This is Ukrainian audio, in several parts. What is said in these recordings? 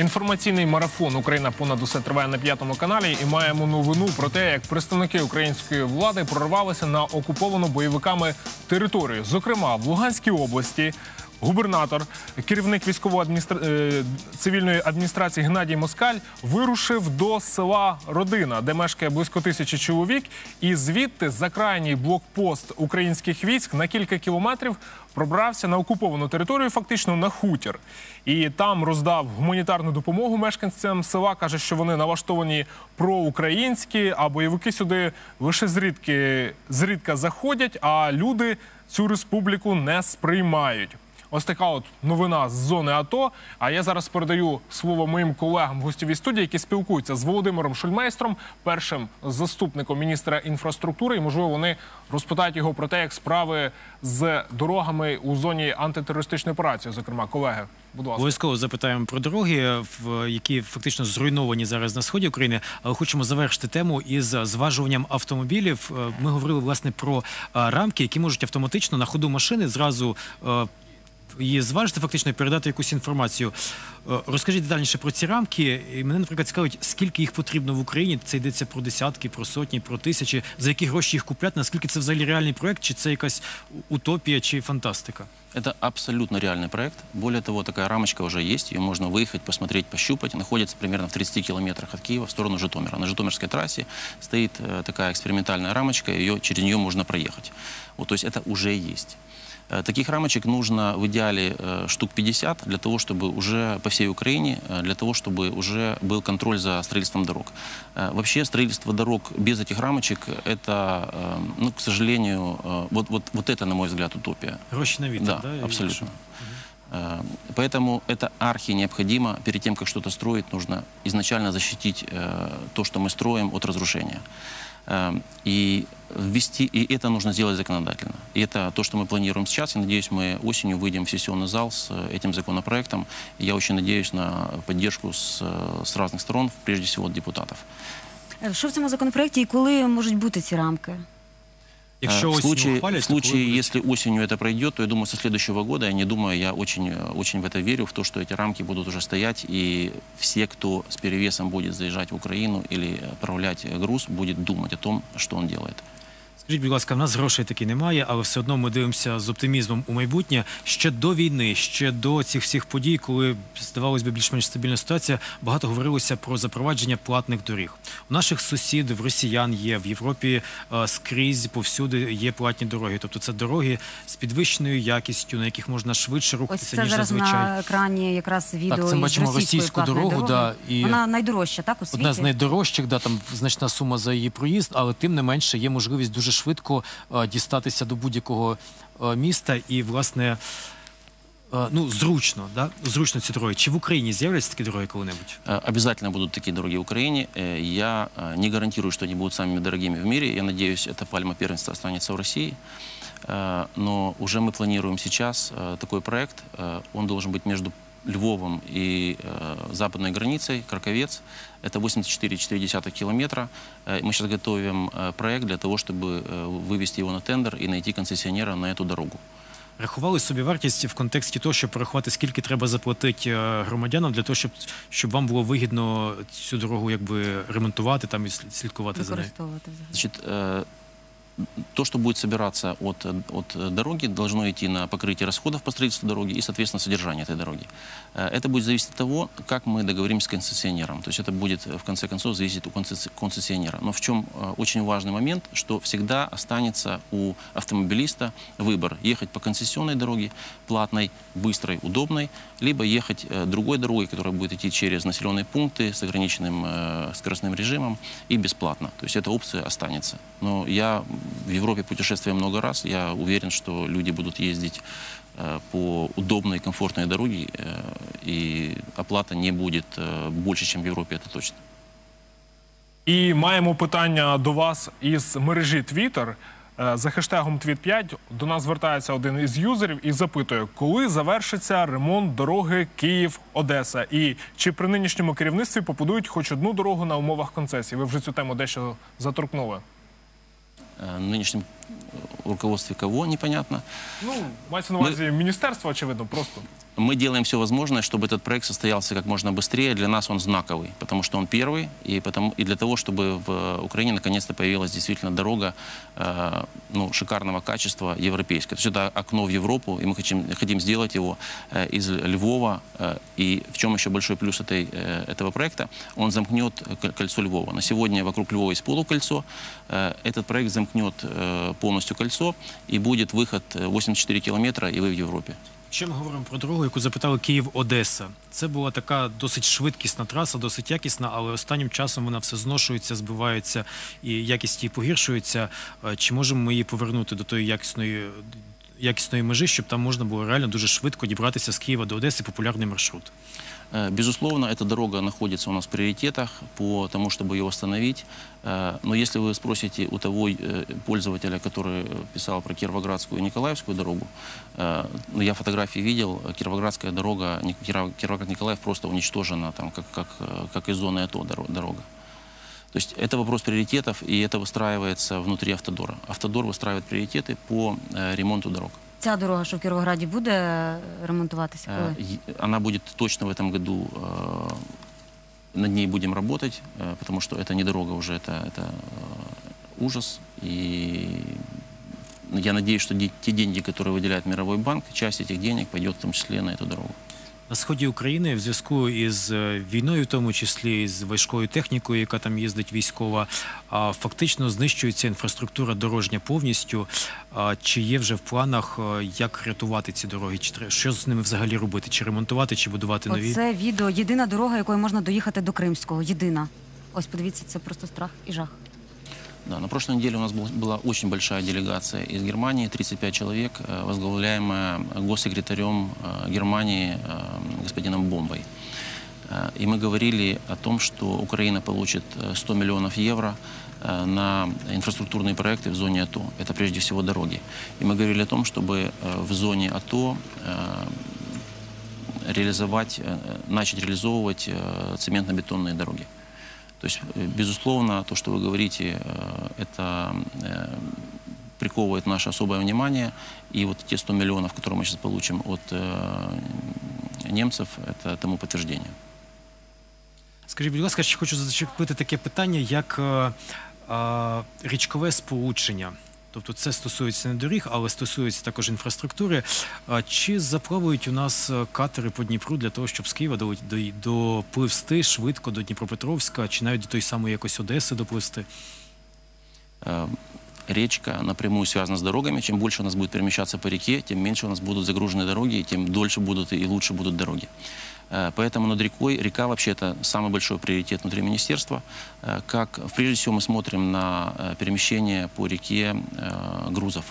Інформаційний марафон Україна понад усе триває на п'ятому каналі. І маємо новину про те, як представники української влади прорвалися на окуповану бойовиками територію. Зокрема, в Луганській області губернатор, керівник військової адміністра... е, цивільної адміністрації Геннадій Москаль вирушив до села Родина, де мешкає близько тисячі чоловік, і звідти за крайній блокпост українських військ на кілька кілометрів пробрався на окуповану територію, фактично на хутір. І там роздав гуманітарну допомогу мешканцям села. каже, що вони налаштовані проукраїнські, а бойовики сюди лише зрідки зрідка заходять, а люди цю республіку не сприймають. Ось така от новина з зони АТО. А я зараз передаю слово моїм колегам в гостєвій студії, які спілкуються з Володимиром Шульмейстром, першим заступником міністра інфраструктури. І можливо вони розпитають його про те, як справи з дорогами у зоні антитерористичної операції. Зокрема, колеги, будь ласка. Обов'язково запитаємо про дороги, які фактично зруйновані зараз на сході України. Але хочемо завершити тему із зважуванням автомобілів. Е, Ми говорили власне про е, рамки, які можуть автоматично на ходу машини зразу е, Її зважити фактично і передати якусь інформацію. Е, Розкажіть детальніше про ці рамки. І мене, наприклад, цікавить, скільки їх потрібно в Україні. Це йдеться про десятки, про сотні, про тисячі. За які гроші їх купляти? Наскільки це взагалі реальний проект, чи це якась утопія чи фантастика? Это абсолютно реальный проект. Более того, такая рамочка уже есть. Ее можно выехать, посмотреть, пощупать. Находится примерно в 30 километрах от Киева в сторону Житомира. На Житомирской трассе стоит э, такая экспериментальная рамочка, ее, через нее можно проехать. Вот, то есть это уже есть. Э, Таких рамочек нужно в идеале э, штук 50 для того, чтобы уже по всей Украине, э, для того, чтобы уже был контроль за строительством дорог. Вообще строительство дорог без этих рамочек, это, ну, к сожалению, вот, вот, вот это, на мой взгляд, утопия. Гроші на вітер, Да, да, абсолютно. Поэтому это архи необходимо. Перед тем, как что-то строить, нужно изначально защитить то, что мы строим, от разрушения. Э, И ввести, и это нужно сделать законодательно. И это то, что мы планируем сейчас. Я надеюсь, мы осенью выйдем в сессионный зал с э, этим законопроектом. И я очень надеюсь на поддержку с, э, с разных сторон, прежде всего от депутатов. Е, Що в цьому законопроекті і коли можуть бути ці рамки? Якщо Э, в ось случае, ухвалять, в то коли случае буде? если осенью это пройдет, то я думаю, со следующего года, я не думаю, я очень, э, очень в это верю, в то, что эти рамки будут уже стоять, и все, кто с перевесом будет заезжать в Украину или э, отправлять э, груз, будет думать о том, что он делает. Скажіть, будь ласка, в нас грошей таки немає, але все одно ми дивимося з оптимізмом у майбутнє. Ще до війни, ще до цих всіх подій, коли здавалось би більш-менш стабільна ситуація, багато говорилося про запровадження платних доріг. У наших сусідів, росіян є в Європі е, скрізь повсюди є платні дороги. Тобто це дороги з підвищеною якістю, на яких можна швидше Ось рухатися це ніж зараз зазвичай. на екрані якраз відео Так, це із бачимо російської російську дорогу, да, і- Вона найдорожча, так, у світі? Одна з найдорожчих, да, там значна сума за її проїзд, але тим не менше є можливість дуже швидко е, дістатися до будь-якого е, міста і, власне, е, ну, зручно, да? зручно ці дороги. Чи в Україні з'являться такі дороги коли-небудь? Э, Обязательно будут такие дороги в Украине. Э, Я э, не гарантирую, что они будут самыми дорогими в мире. Я надеюсь, эта пальма первенства останется в России. Э, Но уже мы планируем сейчас э, такой проект. Э, Он должен быть между Львовом и э, западной границей, Краковец. Это 84,4 километра. Э, Мы сейчас готовим э, проект для того, чтобы э, вывести его на тендер и найти концессионера на эту дорогу. Рахували собі вартість в контексті того, щоб порахувати, скільки треба заплатити е, громадянам для того, щоб, щоб вам було вигідно цю дорогу якби ремонтувати там і слід- слідкувати за нею. використовувати взагалі. Значит, э, то, что будет собираться от, от дороги, должно идти на покрытие расходов по строительству дороги и, соответственно, содержание этой дороги. Э, Это будет зависеть от того, как мы договоримся с концессионером. То есть это будет, в конце концов, зависеть концесси- концессионера. Но в чем э, очень важный момент, что всегда останется у автомобилиста выбор ехать по концессионной дороге, платной, быстрой, удобной, либо ехать э, другой дорогой, которая будет идти через населенные пункты с ограниченным скоростным режимом и бесплатно. То есть эта опция останется. Но я в Европе путешествую много раз, я уверен, что люди будут ездить э, по удобной, комфортной дороге, э, и оплата не будет э, больше, чем в Европе, это точно. І маємо питання до вас із мережі Twitter. Е, За хештегом Tweet5 до нас звертається один із юзерів і запитує, коли завершиться ремонт дороги Київ-Одеса, і чи при нинішньому керівництві побудують хоч одну дорогу на умовах концесії. Ви вже цю тему дещо заторкнули. Э, Нынешнем э, руководстве кого, непонятно. Ну, мається на увазі міністерство, очевидно, просто Мы делаем все возможное, чтобы этот проект состоялся как можно быстрее. Для нас он знаковый, потому что он первый, и, потому, и для того, чтобы в Украине наконец-то появилась действительно дорога э, ну, шикарного качества европейская. То есть это окно в Европу, и мы хотим, хотим сделать его э, из Львова. Э, и в чем еще большой плюс этой, э, этого проекта? Он замкнет к- кольцо Львова. На сегодня вокруг Львова есть полукольцо. Э, этот проект замкнет э, полностью кольцо, и будет выход э, 84 километра, и вы в Европе. Якщо ми говоримо про дорогу, яку запитали Київ-Одеса, це була така досить швидкісна траса, досить якісна, але останнім часом вона все зношується, збивається і якість її погіршується. Е, Чи можемо ми її повернути до тої якісної, якісної межі, щоб там можна було реально дуже швидко дібратися з Києва до Одеси популярний маршрут? Э, Безусловно, эта дорога находится у нас в приоритетах по тому, чтобы ее восстановить. Э, Но если вы спросите у того э, пользователя, который писал про Кировоградскую и Николаевскую дорогу, ну, я фотографии видел, Кировоградская дорога, Ни- Киров- Кировоград-Николаев просто уничтожена, там, как, как, как из зоны доро- дорога. То есть это вопрос приоритетов, и это выстраивается внутри Автодора. Автодор выстраивает приоритеты по э, ремонту дорог. Ця дорога, що в Кіровограді, буде ремонтуватися коли? Она будет точно в этом году, над ней будем работать, потому что это не дорога уже, это, это э, ужас. И я надеюсь, что те деньги, которые выделяет Мировой банк, часть этих денег пойдет в том числе на эту дорогу. На сході України в зв'язку із е, війною, в тому числі з важкою технікою, яка там їздить військова, фактично знищується інфраструктура дорожня повністю. Чи є вже в планах, е, як рятувати ці дороги? Чи що з ними взагалі робити? Чи ремонтувати, чи будувати нові? Оце відео. Єдина дорога, якою можна доїхати до Кримського. Єдина. Ось подивіться, це просто страх і жах. Да, на прошлой неделе у нас был- была очень большая делегация из Германии, 35 человек, э, возглавляемая госсекретарем э, Германии э, господином Бомбой. Э, И мы говорили о том, что Украина получит э, 100 миллионов евро э, на инфраструктурные проекты в зоне АТО. Это прежде всего дороги. И мы говорили о том, чтобы э, в зоне АТО э, реализовать, э, начать реализовывать э, цементно-бетонные дороги. То есть, э, безусловно, то, что вы говорите, э, это э, приковывает наше особое внимание. И вот те 100 миллионов, которые мы сейчас получим от э, немцев, это тому подтверждение. Скажіть, будь ласка, ще хочу зачепити таке питання, як е, е, річкове сполучення. Тобто це стосується не доріг, але стосується також інфраструктури. Чи заплавають у нас е, катери по Дніпру для того, щоб з Києва до, до, допливсти швидко до Дніпропетровська, чи навіть до той самої якось Одеси допливсти? Э, Речка напрямую связана с дорогами. Чем больше у нас будет перемещаться по реке, тем меньше у нас будут загружены дороги, и тем дольше будут и лучше дороги. Э, Поэтому над рекой, река вообще это самый большой приоритет внутри министерства. Э, Как, прежде всего мы смотрим на э, перемещение по реке грузов.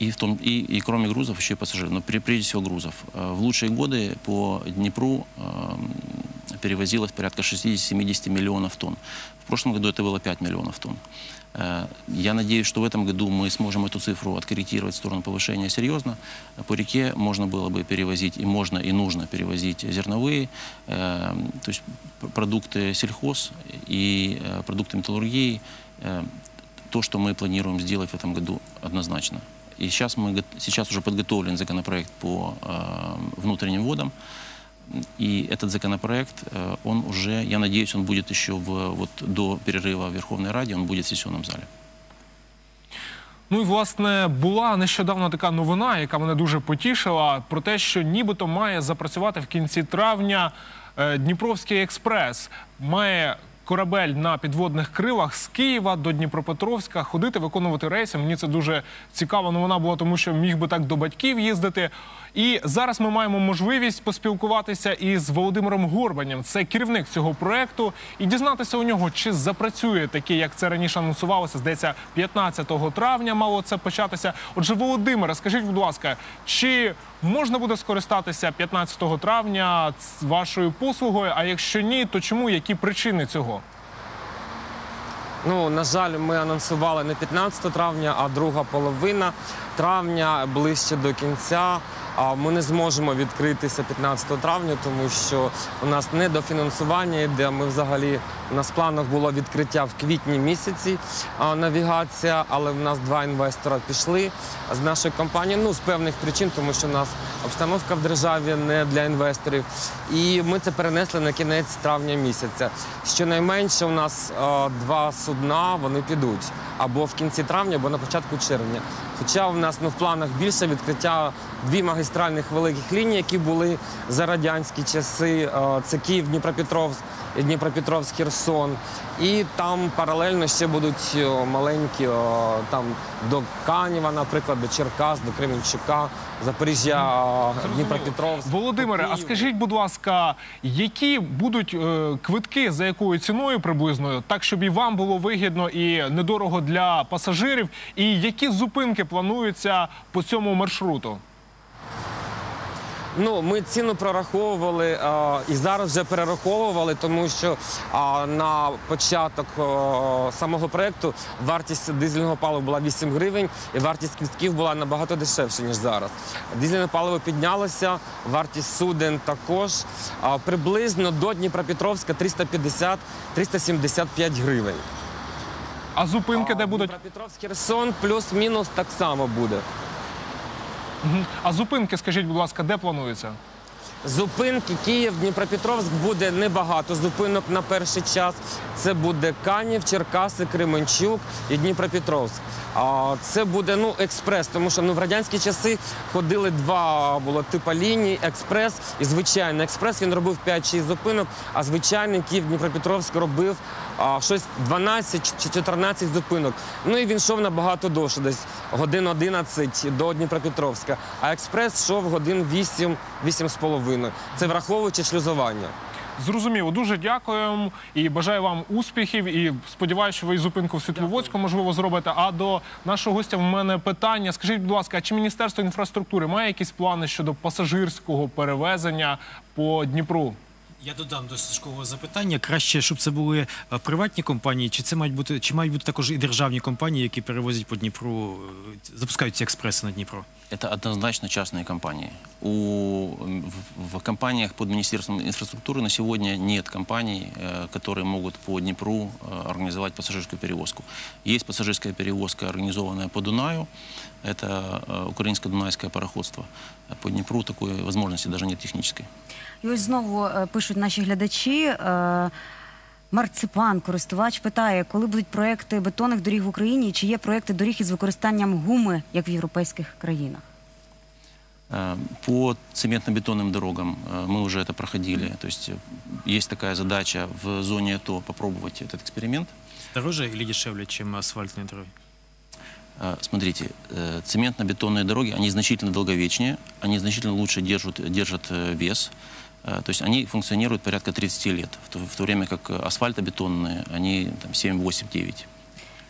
И, в том, и, и кроме грузов еще и пассажиров, но прежде всего грузов. В лучшие годы по Днепру э, перевозилось порядка 60-70 миллионов тонн. В прошлом году это было 5 миллионов тонн. Э, Я надеюсь, что в этом году мы сможем эту цифру откорректировать в сторону повышения серьезно. По реке можно было бы перевозить, и можно, и нужно перевозить зерновые, э, то есть продукты сельхоз и э, продукты металлургии. То, что мы планируем сделать в этом году однозначно. И сейчас, мы, сейчас уже подготовлен законопроект по внутренним водам. И этот законопроект, э, он уже, я надеюсь, он будет еще в, вот, до перерыва в Верховной Раде, он будет в сессионном зале. Ну і власне була нещодавно така новина, яка мене дуже потішила, про те, що нібито має запрацювати в кінці травня е, Дніпровський експрес. Має корабель на підводних крилах з Києва до Дніпропетровська ходити, виконувати рейси. Мені це дуже цікава новина була, тому що міг би так до батьків їздити. І зараз ми маємо можливість поспілкуватися із Володимиром Горбанем. Це керівник цього проекту, і дізнатися у нього, чи запрацює таке, як це раніше анонсувалося. Здається, 15 травня мало це початися. Отже, Володимире, скажіть, будь ласка, чи можна буде скористатися 15 травня вашою послугою? А якщо ні, то чому які причини цього? Ну, на жаль, ми анонсували не 15 травня, а друга половина травня ближче до кінця. Ми не зможемо відкритися 15 травня, тому що у нас недофінансування йде. Ми взагалі у нас в планах було відкриття в квітні місяці навігація, але в нас два інвестора пішли з нашої компанії. Ну з певних причин, тому що у нас обстановка в державі не для інвесторів. І ми це перенесли на кінець травня місяця. Щонайменше у нас два судна вони підуть або в кінці травня, або на початку червня. Хоча в нас ну, в планах більше відкриття дві магістральних великих ліній, які були за радянські часи. Е, Це Київ, Дніпропетровськ, Дніпропетровськ, Херсон. І там паралельно ще будуть маленькі там до Канєва, наприклад, до Черкас, до Кременчука, Запоріжжя, Дніпропетровськ. Володимире, а скажіть, будь ласка, які будуть е, квитки за якою ціною приблизною, так щоб і вам було вигідно і недорого для пасажирів, і які зупинки плануються по цьому маршруту? Ну, ми ціну прораховували е, і зараз вже перераховували, тому що е, на початок е, самого проекту вартість дизельного палива була 8 гривень, і вартість квитків була набагато дешевше, ніж зараз. Дизельне паливо піднялося, вартість суден також. А приблизно до Дніпропетровська 350-375 гривень. А зупинки, де будуть? Дніпропетровськ, Херсон плюс-мінус так само буде. А зупинки, скажіть, будь ласка, де плануються? Зупинки Київ, Дніпропетровськ буде небагато зупинок на перший час. Це буде Канів, Черкаси, Кременчук і Дніпропетровськ. А це буде ну експрес, тому що ну в радянські часи ходили два було типа ліній, експрес і звичайний експрес. Він робив 5-6 зупинок, а звичайний Київ Дніпропетровськ робив а, щось 12 чи 14 зупинок. Ну і він йшов набагато довше, десь годин 11 до Дніпропетровська. А експрес йшов годин 8 8. Це враховуючи шлюзування. Зрозуміло, дуже дякуємо і бажаю вам успіхів. І сподіваюся, що ви і зупинку в Світловодську можливо зробите. А до нашого гостя в мене питання. Скажіть, будь ласка, а чи Міністерство інфраструктури має якісь плани щодо пасажирського перевезення по Дніпру? Я додам до Сашкового запитання. Краще, щоб це були е, приватні компанії, чи це мають бути, чи мають бути також і державні компанії, які перевозять по Дніпру, е, запускають ці експреси на Дніпро? Это однозначно частные компании. У, в, в компаниях под Министерством инфраструктуры на сегодня нет компаний, э, которые могут по Днепру э, организовать пассажирскую перевозку. Есть пассажирская перевозка, организованная по Дунаю. Это э, украинское дунайское пароходство. А По Днепру такой возможности даже нет технической. І ось знову е, пишуть наші глядачі. е, Марципан, користувач, питає, коли будуть проекти бетонних доріг в Україні, і чи є проекти доріг із використанням гуми, як в європейських країнах? Э, По цементно-бетонным дорогам э, мы уже это проходили. То есть э, есть такая задача в зоне АТО попробовать этот эксперимент. Дороже или дешевле, чем асфальтные дороги? Э, Смотрите, э, цементно-бетонные дороги, они значительно долговечнее, они значительно лучше держат, держат э, вес. Э, То есть они функционируют порядка 30 лет, в то, в то время как э, асфальтобетонные, они там, 7, 8, 9.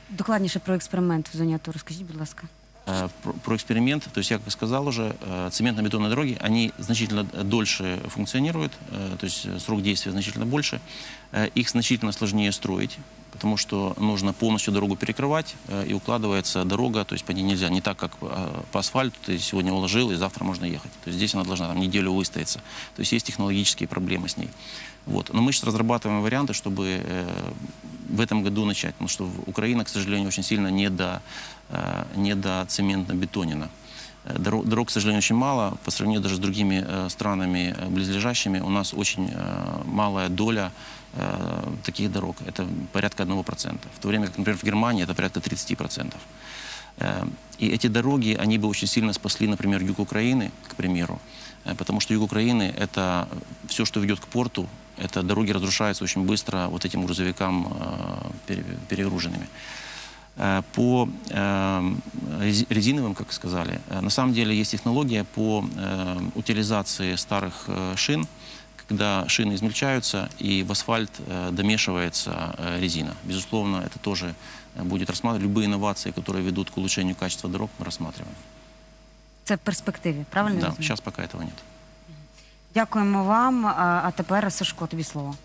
Докладніше про експеримент в зоні АТО розкажіть, будь ласка. Э, Про, про эксперимент, то есть я как сказал уже, э, цементно-бетонные дороги, они значительно дольше функционируют, э, то есть э, срок действия значительно больше. Э, Их значительно сложнее строить, потому что нужно полностью дорогу перекрывать, э, и укладывается дорога, то есть по ней нельзя, не так, как э, по асфальту, ты сегодня уложил, и завтра можно ехать. То есть здесь она должна там, неделю выстояться. То есть есть технологические проблемы с ней. Вот. Но мы сейчас разрабатываем варианты, чтобы э, в этом году начать, потому что в- Украина, к сожалению, очень сильно не до, э, не до цементно-бетонина. Дорог, к сожалению, очень мало. По сравнению даже с другими э, странами э, близлежащими, у нас очень э, малая доля таких дорог. Это порядка 1%. В то время как, например, в Германии это порядка 30%. Э, И эти дороги, они бы очень сильно спасли, например, юг Украины, к примеру, потому что юг Украины – это все, что ведет к порту, это дороги разрушаются очень быстро вот этим грузовикам пере- перегруженными. Э, По э, рези- резиновым, как сказали, э, на самом деле есть технология по э, утилизации старых э, шин, когда шины измельчаются и в асфальт э, домешивается э, резина. Безусловно, это тоже э, будет рассматривать. Любые инновации, которые ведут к улучшению качества дорог, мы рассматриваем. Це в перспективі, правильно? я Да, розумію? сейчас пока этого нет. Дякуємо вам. А а тепер Сашко, тобі слово.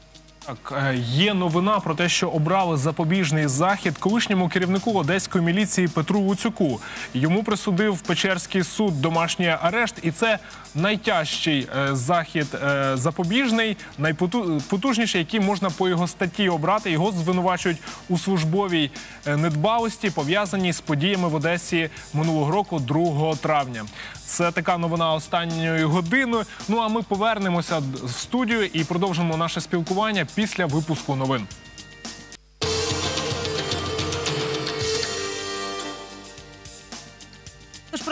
Так, е, є новина про те, що обрали запобіжний захід колишньому керівнику одеської міліції Петру Луцюку. Йому присудив Печерський суд домашній арешт, і це найтяжчий е, захід е, запобіжний, найпотужніший, який можна по його статті обрати. Його звинувачують у службовій недбалості, пов'язаній з подіями в Одесі минулого року, 2 травня. Це така новина останньої години. Ну а ми повернемося в студію і продовжимо наше спілкування після випуску новин.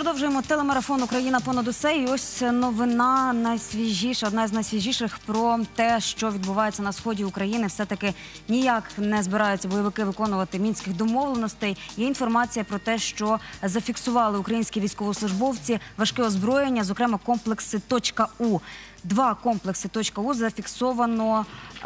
Продовжуємо телемарафон Україна понад усе. І ось новина найсвіжіша, одна з найсвіжіших про те, що відбувається на сході України. Все таки ніяк не збираються бойовики виконувати мінських домовленостей. Є інформація про те, що зафіксували українські військовослужбовці важке озброєння, зокрема комплекси «Точка У». Два комплекси «Точка У» зафіксовано е,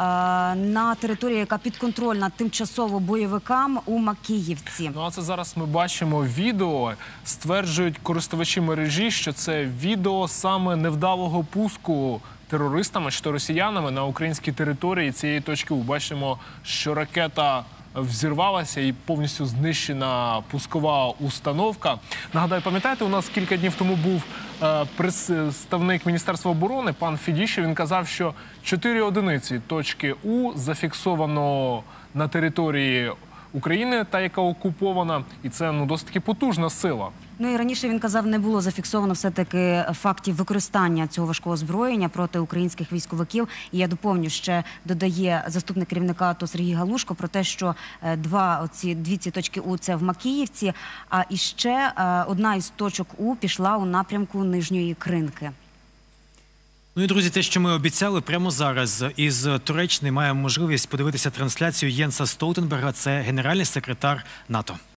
на території, яка підконтрольна тимчасово бойовикам у Макіївці. Ну а це зараз ми бачимо відео. Стверджують користувачі мережі, що це відео саме невдалого пуску терористами то росіянами на українській території цієї точки. У. Бачимо, що ракета. Взірвалася і повністю знищена пускова установка. Нагадаю, пам'ятаєте, у нас кілька днів тому був е, представник Міністерства оборони пан Фідіше. Він казав, що чотири одиниці точки У зафіксовано на території України, та яка окупована, і це ну досить таки потужна сила. Ну і раніше він казав, не було зафіксовано все таки фактів використання цього важкого озброєння проти українських військовиків. І я доповню ще додає заступник керівника АТО Сергій Галушко про те, що е, два оці дві ці точки У це в Макіївці. А іще е, одна із точок У пішла у напрямку нижньої кринки. Ну і друзі, те, що ми обіцяли прямо зараз із Туреччини, маємо можливість подивитися трансляцію Єнса Столтенберга. Це генеральний секретар НАТО.